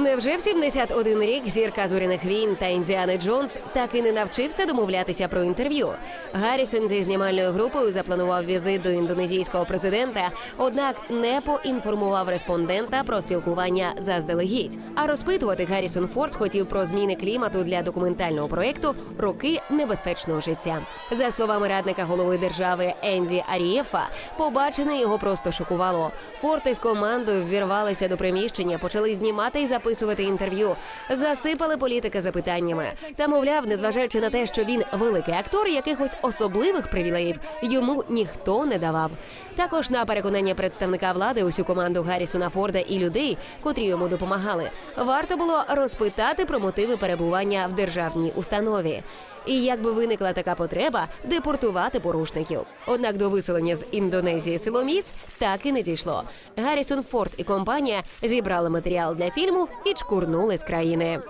Невже в 71 рік зірка зоряних війн та Індіани Джонс так і не навчився домовлятися про інтерв'ю? Гаррісон зі знімальною групою запланував візит до індонезійського президента, однак не поінформував респондента про спілкування заздалегідь. А розпитувати Гаррісон Форд хотів про зміни клімату для документального проєкту Роки небезпечного життя. За словами радника голови держави Енді Арієфа, побачене його просто шокувало. Форд із командою ввірвалися до приміщення, почали знімати і записувати інтерв'ю, засипали політика запитаннями. Та мовляв, незважаючи на те, що він великий актор, якихось особливих привілеїв йому ніхто не давав. Також на переконання представника влади усю команду Гаррісона Форда і людей, котрі йому допомагали, варто було розпитати про мотиви перебування в державній установі. І якби виникла така потреба депортувати порушників. Однак до виселення з Індонезії силоміць так і не дійшло. Гаррісон Форд і компанія зібрали матеріал для фільму і чкурнули з країни.